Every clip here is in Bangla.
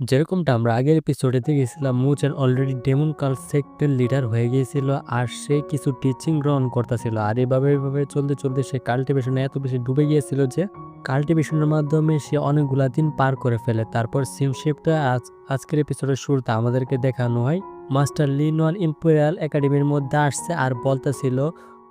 যেরকমটা আমরা আগের এপিসোডে দেখেছিলাম মুচেন অলরেডি ডেমন কাল সেক্টের লিডার হয়ে গিয়েছিল আর সে কিছু টিচিং গ্রহণ করতেছিল। আর এভাবে এভাবে চলতে চলতে সে কাল্টিভেশনে এত বেশি ডুবে গিয়েছিল যে কাল্টিভেশনের মাধ্যমে সে অনেকগুলা দিন পার করে ফেলে। তারপর সিমশিপটা আজ, আজকের এপিসোডের শুরুতে আমাদেরকে দেখানো হয়। মাস্টার লিনওয়ান ইম্পেরিয়াল একাডেমির মধ্যে আসছে আর বলতেছিল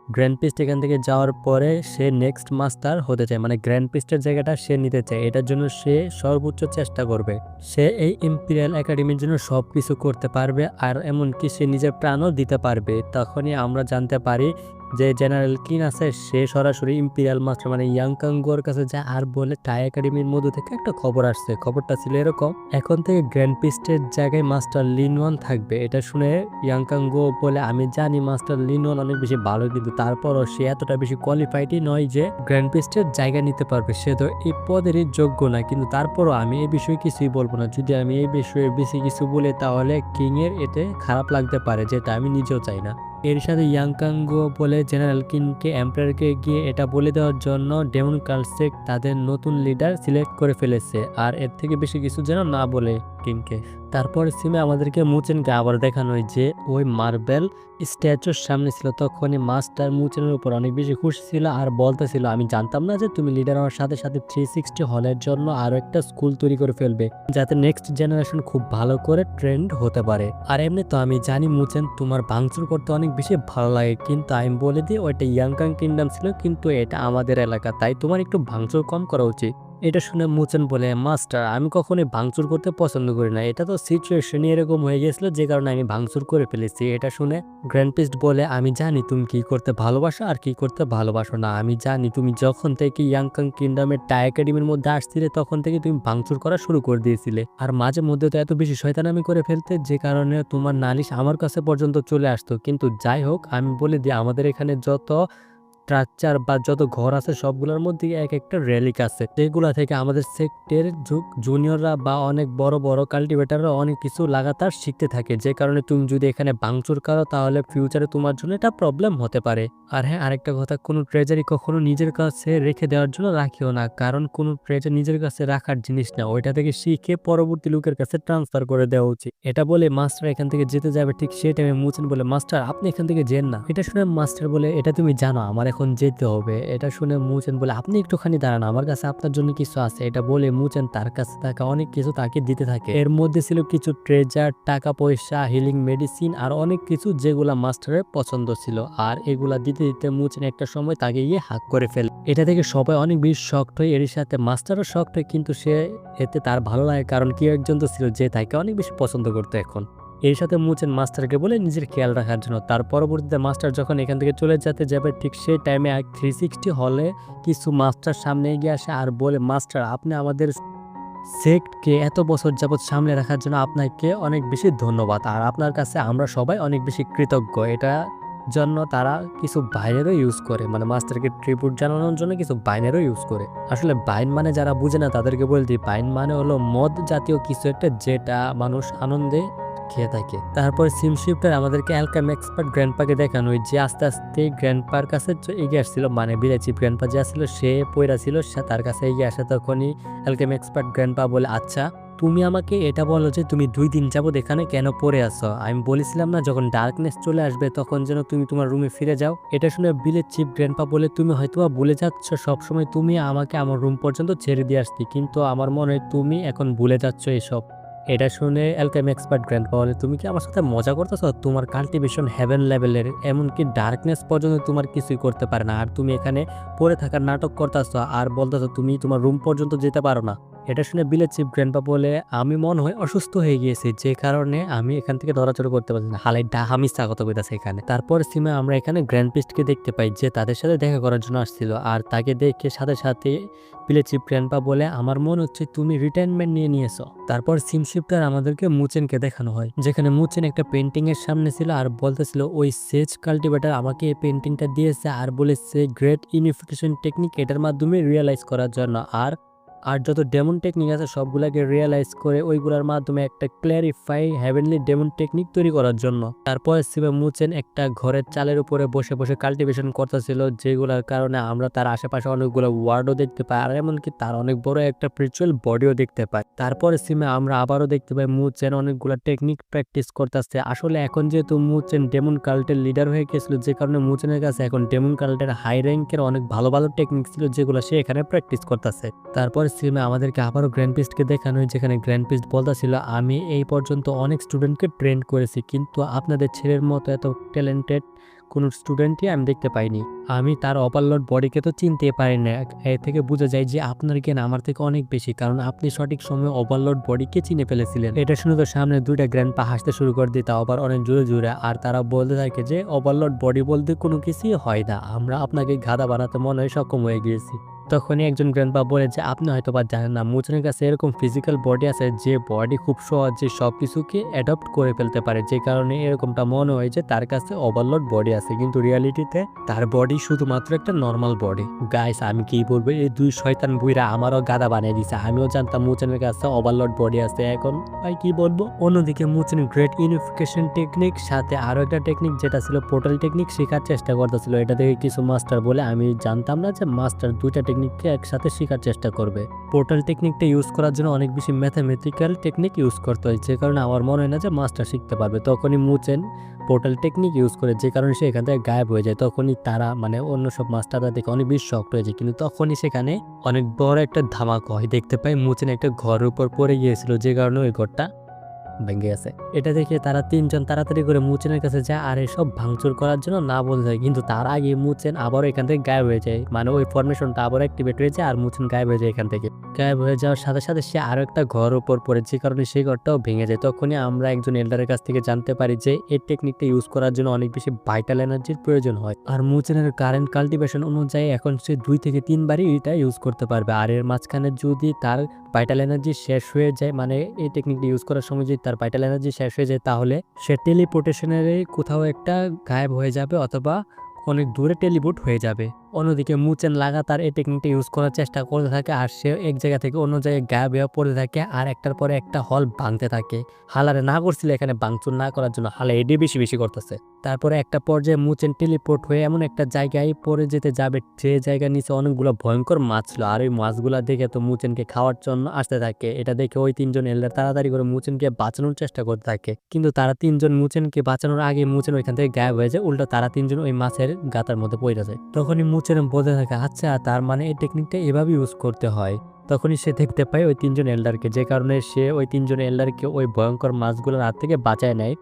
গ্র্যান্ড পিস্ট এখান থেকে যাওয়ার পরে সে নেক্সট মাস্টার হতে চায়। মানে গ্র্যান্ড পিস্টের জায়গাটা সে নিতে চায়। এটার জন্য সে সর্বোচ্চ চেষ্টা করবে। সে এই ইম্পিরিয়াল একাডেমির জন্য সব কিছু করতে পারবে। আর এমনকি সে নিজের প্রাণও দিতে পারবে। তখনই আমরা জানতে পারি যে জেনারেল কিন আছে, সে সরাসরি ইম্পিরিয়াল মাস্টার মানে ইয়াংকাঙ্গোর কাছে যায় আর বলে টাই একাডেমির মধ্যে থেকে একটা খবর আসছে। খবরটা ছিল এরকম, এখন থেকে গ্র্যান্ড পিস্টের জায়গায় মাস্টার লিনওয়ান থাকবে। এটা শুনে ইয়াংকাঙ্গো বলে, আমি জানি মাস্টার লিনওয়ান অনেক বেশি ভালো, কিন্তু তারপরও সে এতটা বেশি কোয়ালিফাইডই নয় যে গ্র্যান্ড পিস্টের জায়গা নিতে পারবে। সে তো এই পদেরই যোগ্য না, কিন্তু তারপরও আমি এই বিষয়ে কিছুই বলব না। যদি আমি এই বিষয়ে বেশি কিছু বলি, তাহলে কিং এর এতে খারাপ লাগতে পারে, যেটা আমি নিজেও চাই না। এর সাথে ইয়াংকাঙ্গো বলে জেনারেল কিনকে এম্পায়ারকে গিয়ে এটা বলে দেওয়ার জন্য ডেমন কালসেক তাদের নতুন লিডার সিলেক্ট করে ফেলেছে, আর এর থেকে বেশি কিছু যেন না বলে কিনকে তারপর সিমে আমাদেরকে মুচেনকে আবার দেখানো হয় যে ওই মার্বেল স্ট্যাচুর সামনে ছিল, তখনই মাস্টার মুচেনের উপর অনেক বেশি খুশি ছিল আর বলতেছিল, আমি জানতাম না যে তুমি লিডার হওয়ার সাথে সাথে থ্রি সিক্সটি হলের জন্য আরও একটা স্কুল তৈরি করে ফেলবে, যাতে নেক্সট জেনারেশন খুব ভালো করে ট্রেন্ড হতে পারে। আর এমনি তো আমি জানি মুচেন তোমার ভাঙচুর করতে অনেক বেশি ভালো লাগে, কিন্তু আমি বলে দিই, ওইটা ইয়াংকাং কিংডম ছিল, কিন্তু এটা আমাদের এলাকা, তাই তোমার একটু ভাঙচুর কম করা উচিত। এটা শুনে মুচেন বলে, মাস্টার, আমি কখনোই ভাঙচুর করতে পছন্দ করি না। এটা তো সিচুয়েশনই এরকম হয়ে গেছিল যে কারণে আমি ভাঙচুর করে ফেলেছি। এটা শুনে গ্র্যান্ডপিস্ট বলে, আমি জানি তুমি কি করতে ভালোবাসো আর কি করতে ভালোবাসো না। আমি জানি তুমি যখন থেকে ইয়াংকাং কিংডমের টাই একাডেমির মধ্যে আসছিলে, তখন থেকে তুমি ভাঙচুর করা শুরু করে দিয়েছিলে। আর মাঝে মধ্যে তো এত বেশি শয়তানামি করে ফেলতে যে কারণে তোমার নালিশ আমার কাছে পর্যন্ত চলে আসতো। কিন্তু যাই হোক, আমি বলে দিই, আমাদের এখানে যত স্ট্রাকচার বা যত ঘর আছে সবগুলোর মধ্যে এক একটা রেলিক আছে। যেগুলা থেকে আমাদের সেক্টের যুগ জুনিয়ররা বা অনেক বড় বড় কাল্টিভেটাররা অনেক কিছু লাগাতার শিখতে থাকে। যে কারণে তুমি যদি এখানে ভাঙচুর করো, তাহলে ফিউচারে তোমার জন্য এটা প্রবলেম হতে পারে। আর হ্যাঁ আরেকটা কথা, কোনো ট্রেজারি কখনো নিজের কাছে রেখে দেওয়ার জন্য রাখিও না। কারণ কোনো ট্রেজার নিজের কাছে রাখার জিনিস না, ওইটা থেকে শিখে পরবর্তী লোকের কাছে ট্রান্সফার করে দেওয়া উচিত। এটা বলে মাস্টার এখান থেকে যেতে যাবে ঠিক সেই টাইমে মুছেন বলে মাস্টার আপনি এখান থেকে যেন না। এটা শুনে মাস্টার বলে, এটা তুমি জানো, আমার এখন যেতে হবে। এটা শুনে মুচেন বলে, আপনি একটুখানি দাঁড়ান, আমার কাছে আপনার জন্য কিছু আছে। এটা বলে মুচেন তার কাছে থাকা অনেক কিছু তাকে দিতে থাকে। এর মধ্যে ছিল কিছু ট্রেজার টাকা পয়সা হিলিং মেডিসিন আর অনেক কিছু যেগুলা মাস্টারের পছন্দ ছিল। আর এগুলা দিতে দিতে মুচেন একটা সময় তাকে গিয়ে হাক করে ফেলে। এটা থেকে সবাই অনেক বেশি শক্ত হয় এর সাথে মাস্টারও শক্ত হয়, কিন্তু সে এতে তার ভালো লাগে, কারণ কেউ একজন তো ছিল যে তাকে অনেক বেশি পছন্দ করতো এখন। এর সাথে মুচেন মাস্টারকে বলে নিজের খেয়াল রাখার জন্য। তার পরবর্তীতে মাস্টার যখন এখান থেকে চলে যেতে যাবে, ঠিক সেই টাইমে থ্রি সিক্সটি হলে কিছু মাস্টার সামনে এগিয়ে আসে আর বলে, মাস্টার, আপনি আমাদের সেক্টকে এত বছর যাবৎ সামলে রাখার জন্য আপনাকে অনেক বেশি ধন্যবাদ আর আপনার কাছে আমরা সবাই অনেক বেশি কৃতজ্ঞ। এটা জন্য তারা কিছু বাইনেরও ইউজ করে মানে মাস্টারকে ট্রিপুট জানানোর জন্য কিছু বাইনেরও ইউজ করে। আসলে বাইন মানে যারা বুঝে না তাদেরকে বলতে বাইন মানে হলো মদ জাতীয় কিছু একটা যেটা মানুষ আনন্দে খেয়ে থাকে। তারপর সিমশিফটার আমাদেরকে অ্যালকাম এক্সপার্ট গ্র্যান্ডপাকে দেখানো যে আস্তে আস্তে গ্র্যান্ডপার কাছে এগিয়ে আসছিল। মানে বিরাচি গ্র্যান্ডপা যে আসছিল, সে পয়রা ছিল, সে তার কাছে এগিয়ে আসে তখনই অ্যালকাম এক্সপার্ট গ্র্যান্ডপা বলে আচ্ছা তুমি আমাকে এটা বলো যে তুমি দুই দিন যাবত এখানে কেন পড়ে আসো আমি বলেছিলাম না, যখন ডার্কনেস চলে আসবে তখন যেন তুমি তোমার রুমে ফিরে যাও। এটা শুনে বিলের চিফ গ্র্যান্ডপা বলে, তুমি হয়তো ভুলে যাচ্ছ, সবসময় তুমি আমাকে আমার রুম পর্যন্ত ছেড়ে দিয়ে আসতি, কিন্তু আমার মনে হয় তুমি এখন ভুলে যাচ্ছ এসব। এটা শুনে অ্যালকেম এক্সপার্ট গ্র্যান্ড বলে তুমি কি আমার সাথে মজা করতেছো? তোমার কাল্টিভেশন হেভেন লেভেলের এমনকি ডার্কনেস পর্যন্ত তোমার কিছুই করতে পারে না। আর তুমি এখানে পড়ে থাকার নাটক করতেছো, আর বলতেছো তুমি তোমার রুম পর্যন্ত যেতে পারো না। এটা শুনে বিলের চিফ গ্র্যান্ডপা বলে, আমি মনে হয় অসুস্থ হয়ে গিয়েছি, যে কারণে আমি এখান থেকে ধরাচড়া করতে পারছি না। হালাই ডাহামি স্বাগত কইতাছে এখানে। তারপর সিমে আমরা এখানে গ্র্যান্ড পিস্টকে দেখতে পাই, যে তাদের সাথে দেখা করার জন্য আসছিল। আর তাকে দেখে সাথে সাথে পিলে চিপ গ্র্যান্ডপা বলে, আমার মনে হচ্ছে তুমি রিটায়ারমেন্ট নিয়ে নিয়েছো। তারপর সিমশিফটার আমাদেরকে মুচেনকে দেখানো হয়, যেখানে মুচেন একটা পেন্টিং এর সামনে ছিল আর বলতেছিল, ওই সেজ কাল্টিভেটার আমাকে এই পেন্টিংটা দিয়েছে আর বলেছে, গ্রেট ইউনিফিকেশন টেকনিক এটার মাধ্যমে রিয়েলাইজ করার জন্য আর আর যত ডেমন টেকনিক আছে, সবগুলাকে রিয়েলাইজ করে ওইগুলোর মাধ্যমে একটা ক্ল্যারিফাই হ্যাভেনলি ডেমন টেকনিক তৈরি করার জন্য। তারপর সিবে মুচেন একটা ঘরের চালের উপরে বসে বসে কাল্টিভেশন করতেছিল, যেগুলোর কারণে আমরা তার আশেপাশে অনেকগুলো ওয়ার্ডও দেখতে পাই, আর এমনকি তার অনেক বড় একটা স্পিরিচুয়াল বডিও দেখতে পাই। তারপরে সিমে আমরা আবারও দেখতে পাই মুচেন অনেকগুলো টেকনিক প্র্যাকটিস করতেছে। আসলে এখন যেহেতু মুচেন ডেমন কাল্টের লিডার হয়ে গেছিল, যে কারণে মুচেনের কাছে এখন ডেমন কাল্টের হাই র্যাঙ্কের অনেক ভালো ভালো টেকনিক ছিল, যেগুলো সে এখানে প্র্যাকটিস করতেছে। তারপরে সিমে আমাদেরকে আবারও গ্র্যান্ড পিস্টকে দেখানো হয় যেখানে গ্র্যান্ড পিস্ট বলতেছিল আমি এই পর্যন্ত অনেক স্টুডেন্টকে ট্রেন করেছি, কিন্তু আপনাদের ছেলের মতো এত ট্যালেন্টেড কোনো স্টুডেন্টই আমি দেখতে পাইনি। আমি তার ওভারলোড বডিকে তো চিনতে পারি না। এ থেকে বোঝা যায় যে আপনার জ্ঞান আমার থেকে অনেক বেশি, কারণ আপনি সঠিক সময়ে ওভারলোড বডিকে চিনে ফেলেছিলেন। এটা শুনে তো সামনে দুইটা গ্র্যান্ড পা হাসতে শুরু করে দিতে আবার অনেক জোরে জোরে। আর তারা বলতে থাকে যে ওভারলোড বডি বলতে কোনো কিছুই হয় না। আমরা আপনাকে গাদা বানাতে মনে হয় সক্ষম হয়ে গিয়েছি। তখনই একজন গ্র্যান্ডপা বলে যে, আপনি হয়তো বা জানেন না, মুচনের কাছে এরকম ফিজিক্যাল বডি আছে যে বডি খুব সহজে সব কিছুকে অ্যাডপ্ট করে ফেলতে পারে। যে কারণে এরকমটা মনে হয় যে তার কাছে ওভারলোড বডি আছে। কিন্তু রিয়ালিটিতে তার বডি শুধুমাত্র একটা নর্মাল বডি গাইস আমি কি বলব? এই দুই শয়তান বুইরা আমারও গাদা বানিয়ে দিছে। আমিও জানতাম মুচনের কাছে ওভারলোড বডি আছে। এখন ভাই, কি বলব? অন্যদিকে মুচন গ্রেট ইউনিফিকেশন টেকনিক সাথে আরও একটা টেকনিক যেটা ছিল পোর্টাল টেকনিক শেখার চেষ্টা করতেছিল। এটা দেখে কিছু মাস্টার বলে, আমি জানতাম না যে মাস্টার দুইটা টেকনিককে একসাথে শেখার চেষ্টা করবে। পোর্টাল টেকনিকটা ইউজ করার জন্য অনেক বেশি ম্যাথামেটিক্যাল টেকনিক ইউজ করতে হয়, যে কারণে আমার মনে হয় না যে মাস্টার শিখতে পারবে। তখনই মুচেন পোর্টাল টেকনিক ইউজ করে যে কারণে সে এখান থেকে গায়েব হয়ে যায়। তখনই তারা মানে অন্য সব মাস্টাররা দেখে অনেক বেশি শক্ত হয়ে যায়। কিন্তু তখনই সেখানে অনেক বড় একটা ধামাকা হয়। দেখতে পাই মুচেন একটা ঘরের উপর পড়ে গিয়েছিল, যে কারণে ওই ঘরটা ভেঙে গেছে। এটা দেখে তারা তিনজন তাড়াতাড়ি করে মুচেনের কাছে যায় আর এসব ভাঙচুর করার জন্য না বলে যায়। কিন্তু তার আগে মুচেন আবার এখান থেকে গায়েব হয়ে যায়। মানে ওই ফরমেশনটা আবার অ্যাক্টিভেট হয়ে যায় আর মুচেন গায়েব হয়ে যায় এখান থেকে। গায়েব হয়ে যাওয়ার সাথে সাথে সে আরও একটা ঘর উপর পড়ে। যে কারণে সেই ঘরটাও ভেঙে যায়। তখনই আমরা একজন এল্ডারের কাছ থেকে জানতে পারি যে এই টেকনিকটা ইউজ করার জন্য অনেক বেশি ভাইটাল এনার্জির প্রয়োজন হয়। আর মুচেনের কারেন্ট কাল্টিভেশন অনুযায়ী এখন সে দুই থেকে তিনবারই এটা ইউজ করতে পারবে। আর এর মাঝখানে যদি তার ভাইটাল এনার্জি শেষ হয়ে যায় মানে এই টেকনিকটা ইউজ করার সময় যদি তার ভাইটাল এনার্জি শেষ হয়ে যায় তাহলে সে টেলিপোর্টেশনের কোথাও একটা গায়েব হয়ে যাবে অথবা অনেক দূরে টেলিপোর্ট হয়ে যাবে। অন্যদিকে মুচেন লাগাতার এই টেকনিকটা ইউজ করার চেষ্টা করতে থাকে আর সে এক জায়গা থেকে অন্য জায়গায় গায়েব বেয়া পড়ে থাকে আর একটার পরে একটা হল ভাঙতে থাকে। হালারে না করছিল এখানে ভাঙচুর না করার জন্য হালা এডি বেশি বেশি করতেছে। তারপরে একটা পর্যায়ে মুচেন টেলিপোর্ট হয়ে এমন একটা জায়গায় পরে যেতে যাবে, যে জায়গার নিচে অনেকগুলো ভয়ঙ্কর মাছ ছিল আর ওই মাছগুলা দেখে তো মুচেনকে খাওয়ার জন্য আসতে থাকে। এটা দেখে ওই তিনজন এলডার তাড়াতাড়ি করে মুচেনকে বাঁচানোর চেষ্টা করতে থাকে। কিন্তু তারা তিনজন মুচেনকে বাঁচানোর আগে মুচেন ওইখান থেকে গায়েব হয়ে যায়, উল্টো তারা তিনজন ওই মাছের গাতার মধ্যে পড়ে যায়। তখনই মুচেন বলতে থাকে আচ্ছা তার মানে এই টেকনিকটা এভাবে ইউজ করতে হয়। তখনই সে দেখতে পায় ওই তিনজন এল্ডারকে যে কারণে সে ওই তিনজন এল্ডারকে ওই ভয়ঙ্কর মাছগুলোর হাত থেকে বাঁচায় নেয়।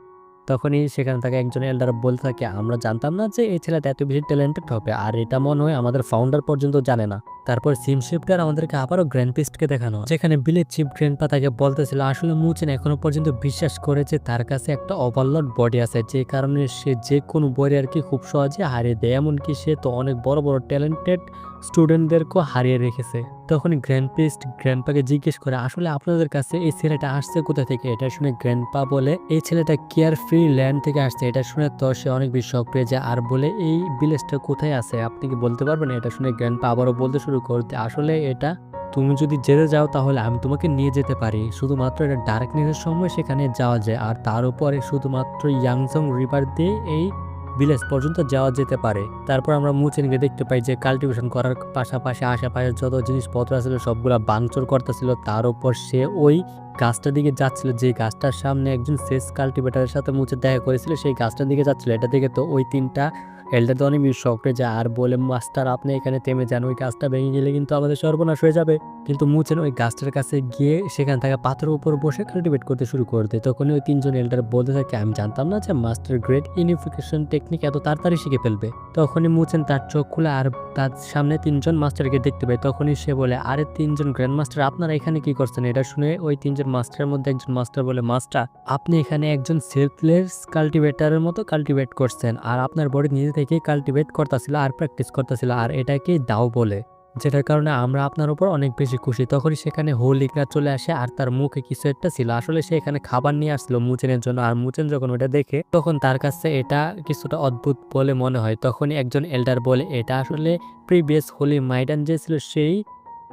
তখনই সেখানে থাকে একজন এল্ডার বলতে থাকে, আমরা জানতাম না যে এই ছেলেটা এত বেশি ট্যালেন্টেড হবে, আর এটা মনে হয় আমাদের ফাউন্ডার পর্যন্ত জানে না। তারপর সিম শিফটার আমাদেরকে আবারও গ্র্যান্ড পিস্টকে দেখানো যেখানে বিলের চিপ গ্র্যান্ড পা তাকে বলতেছিল, আসলে মুচেন এখনও পর্যন্ত বিশ্বাস করে যে তার কাছে একটা ওভারলোড বডি আছে, যে কারণে সে যে কোনো বডি আর কি খুব সহজে হারিয়ে দেয়, এমনকি সে তো অনেক বড় বড় ট্যালেন্টেড স্টুডেন্টদেরকেও হারিয়ে রেখেছে। তখন গ্র্যান্ড পিস্ট গ্র্যান্ডপাকে জিজ্ঞেস করে, আসলে আপনাদের কাছে এই ছেলেটা আসছে কোথা থেকে? এটা শুনে গ্র্যান্ডপা বলে, এই ছেলেটা কেয়ার ফ্রি ল্যান্ড থেকে আসছে। এটা শুনে তো সে অনেক বেশি শখ পেয়ে যায়। আর বলে, এই ভিলেজটা কোথায় আছে? আপনি কি বলতে পারবেন? এটা শুনে গ্র্যান্ডপা আবারও বলতে শুরু করতে, আসলে এটা তুমি যদি যেতে যাও তাহলে আমি তোমাকে নিয়ে যেতে পারি। শুধুমাত্র এটা ডার্কনেসের সময় সেখানে যাওয়া যায়। আর তার উপরে শুধুমাত্র ইয়াংজং রিভার দিয়ে এই ভিলেজ পর্যন্ত যাওয়া যেতে পারে। তারপর আমরা মুচেনকে দেখতে পাই যে কাল্টিভেশন করার পাশাপাশি আশেপাশে যত জিনিসপত্র ছিল সবগুলা বাংচুর করতেছিল। তার উপর সে ওই গাছটার দিকে যাচ্ছিল। যে গাছটার সামনে একজন শেষ কাল্টিভেটারের সাথে মুছে দেখা করেছিল, সেই গাছটার দিকে যাচ্ছিল। এটা দেখে তো ওই তিনটা এলটা তো অনেক শখে যায় আর বলে, মাস্টার, আপনি এখানে থেমে যান, ওই গাছটা ভেঙে গেলে কিন্তু আমাদের সর্বনাশ হয়ে যাবে। কিন্তু মুচেন ওই গাছটার কাছে গিয়ে সেখান থেকে পাথরের উপর বসে কাল্টিভেট করতে শুরু করে দেয়। তখনই ওই তিনজন এল্ডার বলতে থাকে, আমি জানতাম না যে মাস্টার গ্রেড ইউনিফিকেশন টেকনিক এত তাড়াতাড়ি শিখে ফেলবে। তখনই মুচেন তার চোখ খুলে আর তার সামনে তিনজন মাস্টারকে দেখতে পায়। তখনই সে বলে, আরে তিনজন গ্র্যান্ড মাস্টার আপনারা এখানে কি করছেন? এটা শুনে ওই তিনজন মাস্টারের মধ্যে একজন মাস্টার বলে, মাস্টার, আপনি এখানে একজন সেলফলেস কাল্টিভেটারের মতো কাল্টিভেট করছেন, আর আপনার বডি নিজে থেকেই কাল্টিভেট করতেছিল আর প্র্যাকটিস করতেছিল, আর এটাকে দাও বলে। যেটার কারণে আমরা আপনার উপর অনেক বেশি খুশি। তখনই সেখানে হোলিকরা চলে আসে আর তার মুখে কিছু একটা ছিল। আসলে সে এখানে খাবার নিয়ে আসলো মুচেনের জন্য। আর মুচেন যখন ওটা দেখে, তখন তার কাছে এটা কিছুটা অদ্ভুত বলে মনে হয়। তখনই একজন এল্ডার বলে, এটা আসলে প্রিভিয়াস হোলি মাইডান যে ছিল, সেই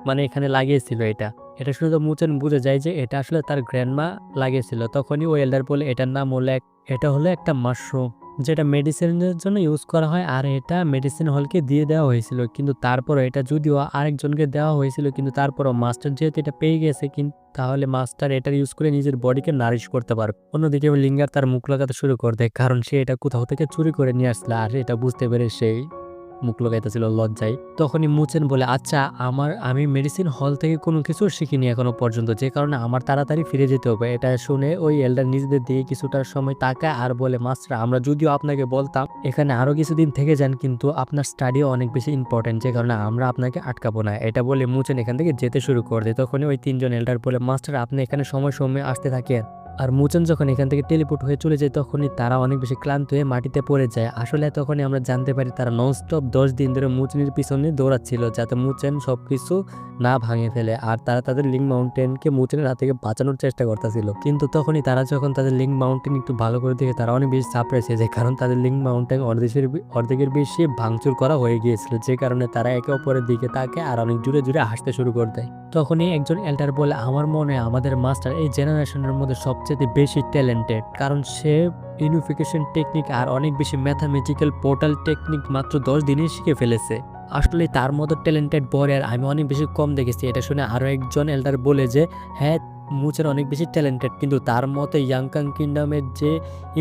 মানে এখানে লাগিয়েছিল এটা। এটা শুনে তো মুচেন বুঝে যায় যে এটা আসলে তার গ্র্যান্ডমা লাগিয়েছিল। তখনই ওই এল্ডার বলে, এটার নাম হলো এটা হলো একটা মাশরুম। যেটা মেডিসিনের জন্য ইউজ করা হয় আর এটা মেডিসিন হলকে দিয়ে দেওয়া হয়েছিল। কিন্তু তারপরও এটা যদিও আরেকজনকে দেওয়া হয়েছিল, কিন্তু তারপরও মাস্টার যেহেতু এটা পেয়ে গেছে কিন্তু তাহলে মাস্টার এটা ইউজ করে নিজের বডিকে নারিশ করতে পারবে। অন্যদিকে লিঙ্গার তার মুখ লাগাতে শুরু করে দেয়, কারণ সে এটা কোথাও থেকে চুরি করে নিয়ে আসলে আর এটা বুঝতে পেরে সেই মুখ লাগাইতেছিল লজ্জায়। তখনই মুচেন বলে আচ্ছা আমার, আমি মেডিসিন হল থেকে কোনো কিছু শিখিনি এখনও পর্যন্ত। যে কারণে আমার তাড়াতাড়ি ফিরে যেতে হবে। এটা শুনে ওই এল্ডার নিজেদের দিয়ে কিছুটার সময় তাকায় আর বলে, মাস্টার, আমরা যদিও আপনাকে বলতাম, এখানে আরও কিছুদিন থেকে যান, কিন্তু আপনার স্টাডিও অনেক বেশি ইম্পর্টেন্ট যে কারণে আমরা আপনাকে আটকাবো না। এটা বলে মুচেন এখান থেকে যেতে শুরু করে দেয়। তখনই ওই তিনজন এল্ডার বলে, মাস্টার, আপনি এখানে সময় সময় আসতে থাকেন। আর মুচন যখন এখান থেকে টেলিপোর্ট হয়ে চলে যায়, তখনই তারা অনেক বেশি ক্লান্ত হয়ে মাটিতে পড়ে যায়। আসলে তখনই আমরা জানতে পারি, তারা নন স্টপ দশ দিন ধরে মুচনের পিছনে দৌড়াচ্ছিল, যাতে মুচেন সব কিছু না ভাঙে ফেলে। আর তারা তাদের লিঙ্ক মাউন্টেনকে মুচেনের হাত থেকে বাঁচানোর চেষ্টা করতেছিল। কিন্তু তখনই তারা যখন তাদের লিঙ্ক মাউন্টেন একটু ভালো করে দেখে, তারা অনেক বেশি সারপ্রাইজ হয়ে কারণ তাদের লিঙ্ক মাউন্টেন অর্ধেকের অর্ধেকের বেশি ভাঙচুর করা হয়ে গিয়েছিল। যে কারণে তারা একে অপরের দিকে তাকে আর অনেক জুড়ে জুড়ে হাসতে শুরু করে দেয়। তখনই একজন এল্টার বলে, আমার মনে আমাদের মাস্টার এই জেনারেশনের মধ্যে সবচেয়ে বেশি ট্যালেন্টেড কারণ সে ইউনিফিকেশন টেকনিক আর অনেক বেশি ম্যাথামেটিক্যাল পোর্টাল টেকনিক মাত্র দশ দিনে শিখে ফেলেছে। আসলে তার মতো ট্যালেন্টেড আর আমি অনেক বেশি কম দেখেছি। এটা শুনে আরও একজন এল্ডার বলে যে হ্যাঁ মুচের অনেক বেশি ট্যালেন্টেড কিন্তু তার মতে ইয়াংকাং কিংডমের যে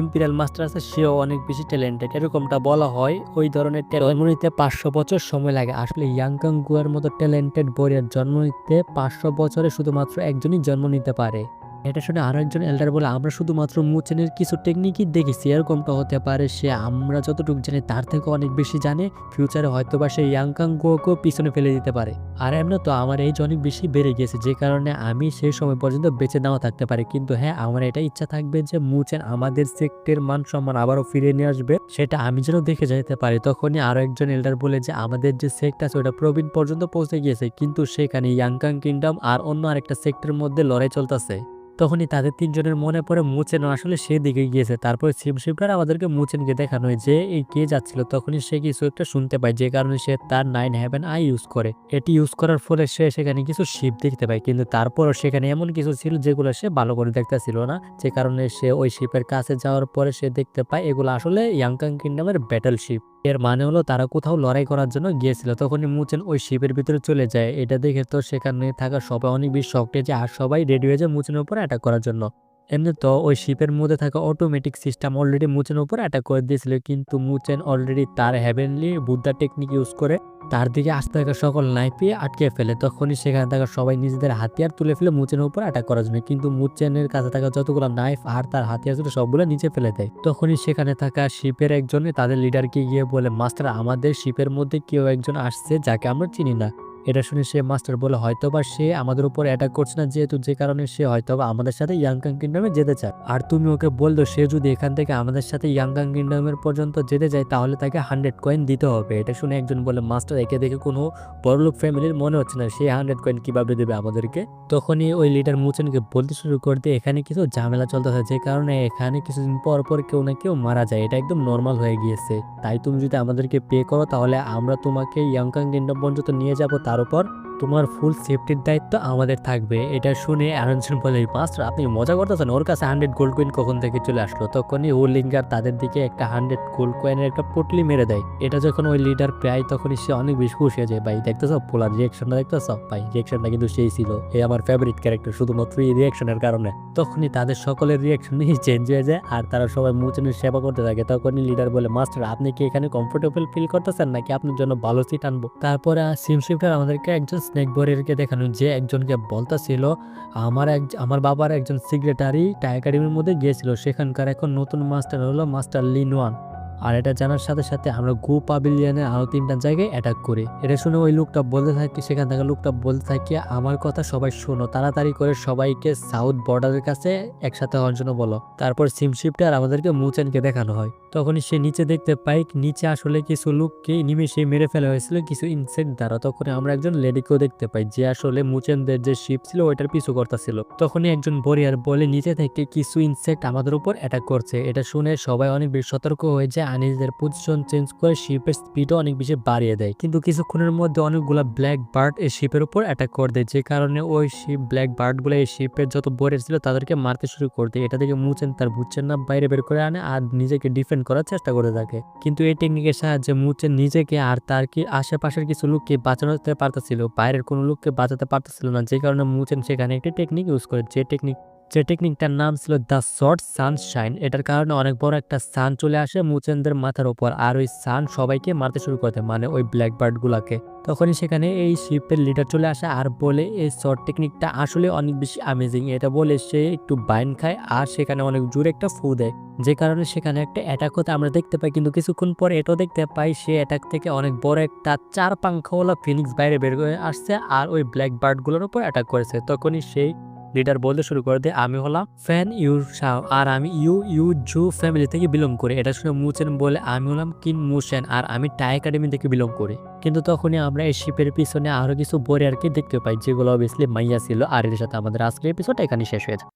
ইম্পিরিয়াল মাস্টার আছে, সেও অনেক বেশি ট্যালেন্টেড এরকমটা বলা হয়, ওই ধরনের জন্ম নিতে পাঁচশো বছর সময় লাগে। আসলে ইয়াংকাং গুয়ার মতো ট্যালেন্টেড বরিয়ার জন্ম নিতে পাঁচশো বছরে শুধুমাত্র একজনই জন্ম নিতে পারে। এটা শুনে আরও একজন এল্ডার বলে, আমরা শুধুমাত্র মুচেনের কিছু টেকনিকই দেখেছি, এরকমটা হতে পারে সে আমরা যতটুকু জানি তার থেকে অনেক বেশি জানে ফিউচারে হয়তো বা সে ইয়াংকাং গোকেও পিছনে ফেলে দিতে পারে। আর এমনি তো আমার এইজ অনেক বেশি বেড়ে গেছে, যে কারণে আমি সেই সময় পর্যন্ত বেঁচে নাও থাকতে পারি। কিন্তু হ্যাঁ আমার এটা ইচ্ছা থাকবে যে মুচেন আমাদের সেক্টের মান সম্মান আবারও ফিরে নিয়ে আসবে, সেটা আমি যেন দেখে যেতে পারি। তখনই আরও একজন এল্ডার বলে যে, আমাদের যে সেক্ট আছে, ওটা প্রবীণ পর্যন্ত পৌঁছে গিয়েছে, কিন্তু সেখানে ইয়াংকাং কিংডম আর অন্য আরেকটা সেক্টরের মধ্যে লড়াই চলতেছে। তখনই তাদের তিনজনের মনে পড়ে মুচেন। আসলে সেদিকে গিয়েছে। তারপর শিবশিবরার আমাদেরকে মুচেনকে দেখানো হয় যে এই কে যাচ্ছিল। তখনই সে কিছু একটা শুনতে পায়, যে কারণে সে তার নাইন হ্যাভেন আই ইউজ করে। এটি ইউজ করার ফলে সে সেখানে কিছু শিপ দেখতে পায়। কিন্তু তারপরও সেখানে এমন কিছু ছিল যেগুলো সে ভালো করে দেখতে ছিল না। যে কারণে সে ওই শিপের কাছে যাওয়ার পরে সে দেখতে পায়, এগুলো আসলে ইয়াংকাং কিংডমের ব্যাটেল শিপ এর মানে হলো তারা কোথাও লড়াই করার জন্য গিয়েছিল। তখনই মুচেন ওই শিপের ভিতরে চলে যায়। এটা দেখে তো সেখানে থাকা সবাই অনেক বেশি শক্টে যে আর সবাই রেডি হয়ে যায় মুচেনের উপর অ্যাটাক করার জন্য। এমনি তো ওই শিপের মধ্যে থাকা অটোমেটিক সিস্টেম অলরেডি মুচেনের উপর অ্যাটাক করে দিয়েছিল। কিন্তু মুচেন অলরেডি তার হ্যাভেনলি বুদ্ধা টেকনিক ইউজ করে তার দিকে আসতে থাকা সকল নাইপিয়ে আটকে ফেলে। তখনই সেখানে থাকা সবাই নিজেদের হাতিয়ার তুলে ফেলে মুচেনের উপর অ্যাটাক করার জন্য। কিন্তু মুচেনের কাছে থাকা যতগুলো নাইফ আর তার হাতিয়ার ছিল সবগুলো নিচে ফেলে দেয়। তখনই সেখানে থাকা শিপের একজনে তাদের লিডারকে গিয়ে বলে মাস্টার আমাদের শিপের মধ্যে কেউ একজন আসছে যাকে আমরা চিনি না। এটা শুনে সে মাস্টার বলে হয়তোবা সে আমাদের উপর অ্যাটাক করছে না, যেহেতু যে কারণে সে হয়তোবা আমাদের সাথে ইয়াংকাং কিংডমে যেতে চায়। আর তুমি ওকে বলতো সে যদি এখান থেকে আমাদের সাথে ইয়াংকাং কিংডমের পর্যন্ত যেতে যায়, তাহলে তাকে হান্ড্রেড কয়েন দিতে হবে। এটা শুনে একজন বলে মাস্টার, একে দেখে কোনো বড়লোক ফ্যামিলির মনে হচ্ছে না, সে হান্ড্রেড কয়েন কীভাবে দেবে আমাদেরকে? তখনই ওই লিডার মুচেনকে বলতে শুরু করতে, এখানে কিছু ঝামেলা চলতেছে, যে কারণে এখানে কিছুদিন পর পর কেউ না কেউ মারা যায়। এটা একদম নর্মাল হয়ে গিয়েছে। তাই তুমি যদি আমাদেরকে পে করো, তাহলে আমরা তোমাকে ইয়াংকাং কিংডম পর্যন্ত নিয়ে যাব, তার উপর তোমার ফুল সেফটির দায়িত্ব আমাদের থাকবে। এটা শুনে অ্যারেঞ্জন বলে, মাস্টার, আপনি মজা করতেছেন। ওর কাছে হান্ড্রেড গোল্ড কয়েন কখন থেকে চলে আসলো? তখনই ও লিঙ্গার তাদের দিকে একটা হান্ড্রেড গোল্ড কয়েনের একটা পটলি মেরে দেয়। এটা যখন ওই লিডার প্রায় তখনই সে অনেক বেশি খুশি হয়ে যায়। ভাই, দেখতেছ? পোলার রিয়েকশনটা দেখতেছ? ভাই রিয়েকশনটা কিন্তু সেই ছিল। এ আমার ফেভারিট ক্যারেক্টার শুধুমাত্র এই রিয়েকশনের কারণে। তখনই তাদের সকলের রিয়েকশনই চেঞ্জ হয়ে যায় আর তারা সবাই মুচনের সেবা করতে থাকে। তখনই লিডার বলে, মাস্টার, আপনি কি এখানে কমফোর্টেবল ফিল করতেছেন? নাকি আপনার জন্য ভালো সিট আনব? তারপরে সিমশিফটার আমাদেরকে একজন স্নেক বরেরকে দেখানো যে একজনকে বলতেছিল, আমার এক, আমার বাবার একজন সেক্রেটারি একাডেমির মধ্যে গিয়েছিল, সেখানকার এখন নতুন মাস্টার হলো মাস্টার লিনওয়ান আর এটা জানার সাথে সাথে আমরা গো পাবিলিয়ানের আরও তিনটা জায়গায় অ্যাটাক করি। এটা শুনে ওই লোকটা বলতে থাকি, সেখান থেকে লোকটা বলতে থাকি, আমার কথা সবাই শোনো, তাড়াতাড়ি করে সবাইকে সাউথ বর্ডারের কাছে একসাথে হওয়ার জন্য বলো। তারপর সিমশিপটা আর আমাদেরকে মুচেনকে দেখানো হয়। তখনই সে নিচে দেখতে পাই নিচে আসলে কিছু লোককে নিমেষে মেরে ফেলা হয়েছিল, কিছু ইনসেক্ট দ্বারা। তখন আমরা একজন লেডিকেও দেখতে পাই যে আসলে মুচেনদের যে শিপ ছিল, ওইটার পিছু করতেছিল। তখনই একজন বরিয়ার বলে, নিচে থেকে কিছু ইনসেক্ট আমাদের উপর অ্যাটাক করছে। এটা শুনে সবাই অনেক বেশি সতর্ক হয়ে যায়, আর নিজেদের পজিশন চেঞ্জ করে শিপের স্পিডও অনেক বেশি বাড়িয়ে দেয়। কিন্তু কিছুক্ষণের মধ্যে অনেকগুলা ব্ল্যাক বার্ড এই শিপের উপর অ্যাটাক করে দেয়, যে কারণে ওই শিপ ব্ল্যাক বার্ডগুলো এই শিপের যত বরিয়ার ছিল, তাদেরকে মারতে শুরু করে দেয়। এটা থেকে মুচেন তার বুচ্ছের না বাইরে বের করে আনে, আর নিজেকে ডিফেন্ড করার চেষ্টা করে থাকে। কিন্তু এই টেকনিকের সাহায্যে মুচে নিজেকে আর তার কি আশেপাশের কিছু লোককে বাঁচানোতে পারতেছিল, বাইরের কোনো লোককে বাঁচাতে পারতেছিল না। যে কারণে মুচেন সেখানে একটি টেকনিক ইউজ করে, যে টেকনিক যে টেকনিকটার নাম ছিল দ্য শর্ট সানশাইন এটার কারণে অনেক বড় একটা সান চলে আসে মুচেনদের মাথার উপর আর ওই সান সবাইকে মারতে শুরু করতে মানে ওই ব্ল্যাক বার্ডগুলোকে তখনই সেখানে এই শিপের লিডার চলে আসে আর বলে, এই শর্ট টেকনিকটা আসলে অনেক বেশি অ্যামেজিং এটা বলে সে একটু বাইন খায় আর সেখানে অনেক জোরে একটা ফু দেয়। যে কারণে সেখানে একটা অ্যাটাক হতে আমরা দেখতে পাই, কিন্তু কিছুক্ষণ পর এটাও দেখতে পাই, সে অ্যাটাক থেকে অনেক বড় একটা চার পাঙ্খাওয়ালা ফিনিক্স বাইরে বের হয়ে আসছে আর ওই ব্ল্যাক বার্ডগুলোর উপর অ্যাটাক করেছে। তখনই সেই লিডার বলতে শুরু করে দেয় আমি হলাম ফ্যান ইউ শাও আর আমি ইউ ইউ জু ফ্যামিলি থেকে বিলং করি। এটা শুনে মুচেন বলে আমি হলাম কিন মুসেন আর আমি টাই একাডেমি থেকে বিলং করি। কিন্তু তখনই আমরা এই শিপের পিছনে আরও কিছু বরে আর কি দেখতে পাই, যেগুলো অবভিয়াসলি মাইয়া ছিল, আর এর সাথে আমাদের আজকের এপিসোড এখানে শেষ হয়েছে